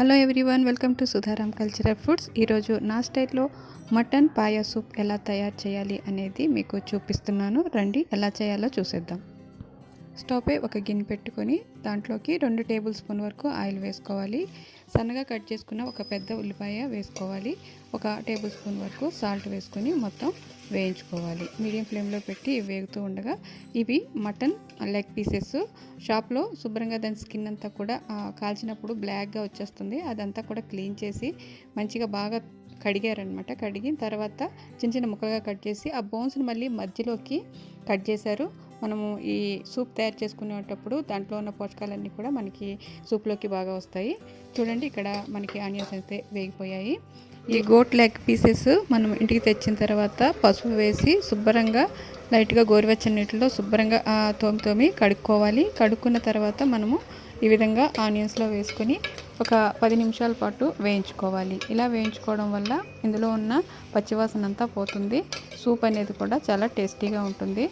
Hello everyone welcome to Sudharam cultural foods. ఈరోజు నా స్టైల్లో మటన్ పాయా సూప్ ఎలా తయారు చేయాలి అనేది మీకు చూపిస్తున్నాను. రండి ఎలా చేయాలో చూసేద్దాం. స్టవ్ పై ఒక గిన్నె పెట్టుకొని దాంట్లోకి రెండు టేబుల్ స్పూన్ వరకు ఆయిల్ వేసుకోవాలి. సన్నగా కట్ చేసుకున్న ఒక పెద్ద ఉల్లిపాయ వేసుకోవాలి. ఒక టేబుల్ స్పూన్ వరకు సాల్ట్ వేసుకొని మొత్తం వేయించుకోవాలి. మీడియం ఫ్లేమ్లో పెట్టి వేగుతూ ఉండగా ఇవి మటన్ లెగ్ పీసెస్. షాప్లో శుభ్రంగా దాని స్కిన్ అంతా కూడా కాల్చినప్పుడు బ్లాక్గా వచ్చేస్తుంది. అదంతా కూడా క్లీన్ చేసి మంచిగా బాగా కడిగారనమాట కడిగిన తర్వాత చిన్న చిన్న ముక్కలుగా కట్ చేసి ఆ బోన్స్ని మళ్ళీ మధ్యలోకి కట్ చేశారు. మనము ఈ సూప్ తయారు చేసుకునేటప్పుడు దాంట్లో ఉన్న పోషకాలన్నీ కూడా మనకి సూప్లోకి బాగా వస్తాయి. చూడండి ఇక్కడ మనకి ఆనియన్స్ అయితే వేగిపోయాయి. ఈ గోట్ లెగ్ పీసెస్ మనం ఇంటికి తెచ్చిన తర్వాత పసుపు వేసి శుభ్రంగా లైట్గా గోరువెచ్చని నీటిలో శుభ్రంగా తోమి తోమి కడుక్కోవాలి. కడుక్కున్న తర్వాత మనము ఈ విధంగా ఆనియన్స్లో వేసుకొని ఒక పది నిమిషాల పాటు వేయించుకోవాలి. ఇలా వేయించుకోవడం వల్ల ఇందులో ఉన్న పచ్చివాసన అంతా పోతుంది. సూప్ అనేది కూడా చాలా టేస్టీగా ఉంటుంది.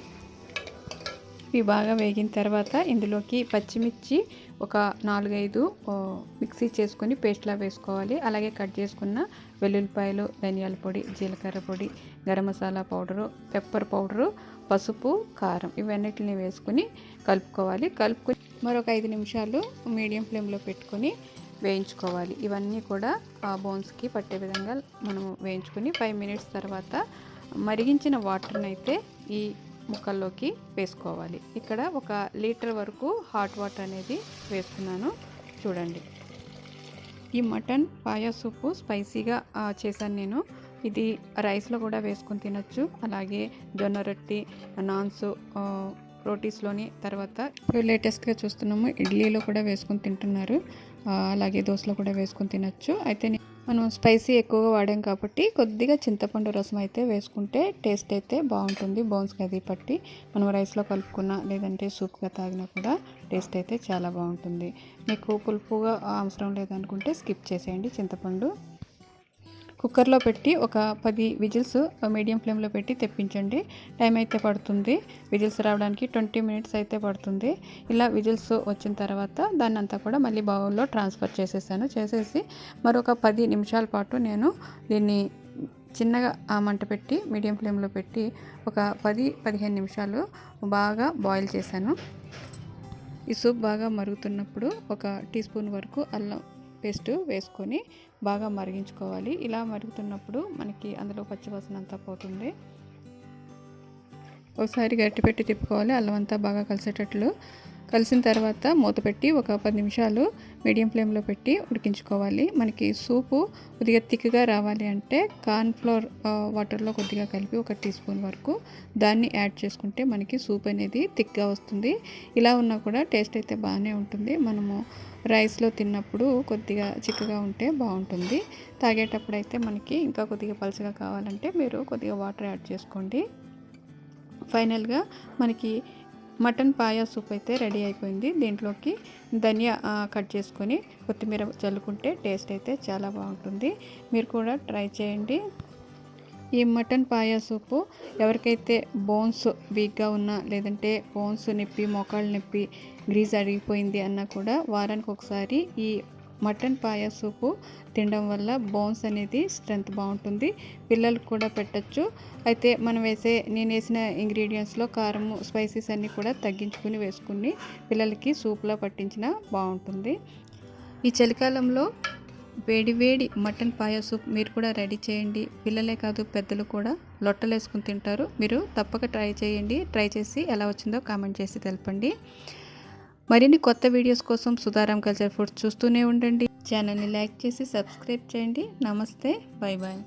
ఇవి బాగా వేగిన తర్వాత ఇందులోకి పచ్చిమిర్చి ఒక నాలుగైదు మిక్సీ చేసుకొని పేస్ట్లా వేసుకోవాలి. అలాగే కట్ చేసుకున్న వెల్లుల్లిపాయలు ధనియాల పొడి జీలకర్ర పొడి garam masala powder pepper powder పసుపు కారం ఇవన్నిటిని వేసుకుని కలుపుకోవాలి. కలుపుకొని మరొక ఐదు నిమిషాలు మీడియం ఫ్లేమ్లో పెట్టుకొని వేయించుకోవాలి. ఇవన్నీ కూడా బోన్స్కి పట్టే విధంగా మనము వేయించుకొని ఫైవ్ మినిట్స్ తర్వాత మరిగించిన వాటర్ని అయితే ఈ ముక్కల్లోకి వేసుకోవాలి. ఇక్కడ ఒక లీటర్ వరకు హాట్ వాటర్ అనేది వేసుకున్నాను చూడండి. ఈ మటన్ పాయా సూపు స్పైసీగా చేశాను నేను. ఇది రైస్లో కూడా వేసుకొని తినచ్చు. అలాగే జొన్న రొట్టి నాన్స్ రోటీస్లోని తర్వాత లేటెస్ట్గా చూస్తున్నాము ఇడ్లీలో కూడా వేసుకొని తింటున్నారు. అలాగే దోశలో కూడా వేసుకొని తినచ్చు. అయితే మనం స్పైసీ ఎక్కువగా వాడాం కాబట్టి కొద్దిగా చింతపండు రసం అయితే వేసుకుంటే టేస్ట్ అయితే బాగుంటుంది. బోన్స్కి అది పట్టి మనం రైస్లో కలుపుకున్న లేదంటే సూప్గా తాగినా కూడా టేస్ట్ అయితే చాలా బాగుంటుంది. మీకు పులుపుగా అవసరం లేదనుకుంటే స్కిప్ చేసేయండి. చింతపండు కుక్కర్లో పెట్టి ఒక పది విజిల్స్ మీడియం ఫ్లేమ్లో పెట్టి తెప్పించండి. టైం అయితే పడుతుంది. విజిల్స్ రావడానికి ట్వంటీ మినిట్స్ అయితే పడుతుంది. ఇలా విజిల్స్ వచ్చిన తర్వాత దాన్ని అంతా కూడా మళ్ళీ బౌల్లో ట్రాన్స్ఫర్ చేసేసాను. చేసేసి మరొక పది నిమిషాల పాటు నేను దీన్ని చిన్నగా ఆ మంట పెట్టి మీడియం ఫ్లేమ్లో పెట్టి ఒక పది పదిహేను నిమిషాలు బాగా బాయిల్ చేశాను. ఈ సూప్ బాగా మరుగుతున్నప్పుడు ఒక టీ స్పూన్ వరకు అల్లం పేస్ట్ వేసుకొని బాగా మరిగించుకోవాలి. ఇలా మరుగుతున్నప్పుడు మనకి అందులో పచ్చివాసన అంతా పోతుంది. ఒకసారి గట్టి పెట్టి తిప్పుకోవాలి. అల్లం అంతా బాగా కలిసేటట్లు కలిసిన తర్వాత మూత పెట్టి ఒక పది నిమిషాలు మీడియం ఫ్లేమ్లో పెట్టి ఉడికించుకోవాలి. మనకి సూపు కొద్దిగా థిక్గా రావాలి అంటే కార్న్ఫ్లోర్ వాటర్లో కొద్దిగా కలిపి ఒక టీ స్పూన్ వరకు దాన్ని యాడ్ చేసుకుంటే మనకి సూప్ అనేది థిక్గా వస్తుంది. ఇలా ఉన్నా కూడా టేస్ట్ అయితే బాగానే ఉంటుంది. మనము రైస్లో తిన్నప్పుడు కొద్దిగా చిక్కగా ఉంటే బాగుంటుంది. తాగేటప్పుడు అయితే మనకి ఇంకా కొద్దిగా పలుచగా కావాలంటే మీరు కొద్దిగా వాటర్ యాడ్ చేసుకోండి. ఫైనల్గా మనకి మటన్ పాయా సూప్ అయితే రెడీ అయిపోయింది. దీంట్లోకి ధనియా కట్ చేసుకొని కొత్తిమీర చల్లుకుంటే టేస్ట్ అయితే చాలా బాగుంటుంది. మీరు కూడా ట్రై చేయండి. ఈ మటన్ పాయా సూపు ఎవరికైతే బోన్స్ వీక్గా ఉన్నా లేదంటే బోన్స్ నొప్పి మోకాళ్ళు నొప్పి గ్రీజ్ అడిగిపోయింది అన్నా కూడా వారానికి ఒకసారి ఈ మటన్ పాయ సూపు తినడం వల్ల బోన్స్ అనేది స్ట్రెంత్ బాగుంటుంది. పిల్లలకు కూడా పెట్టచ్చు. అయితే మనం వేసే నేను వేసిన ఇంగ్రీడియంట్స్లో కారము స్పైసీస్ అన్నీ కూడా తగ్గించుకుని వేసుకుని పిల్లలకి సూప్లో పట్టించిన బాగుంటుంది. ఈ చలికాలంలో వేడి వేడి మటన్ పాయ సూప్ మీరు కూడా రెడీ చేయండి. పిల్లలే కాదు పెద్దలు కూడా లొట్టలు వేసుకుని తింటారు. మీరు తప్పక ట్రై చేయండి. ట్రై చేసి ఎలా వచ్చిందో కామెంట్ చేసి తెలపండి. మరిన్ని కొత్త వీడియోస్ కోసం సుధారాం కల్చర్ ఫుడ్స్ చూస్తూనే ఉండండి. ఛానల్ని లైక్ చేసి సబ్స్క్రైబ్ చేయండి. నమస్తే. Bye bye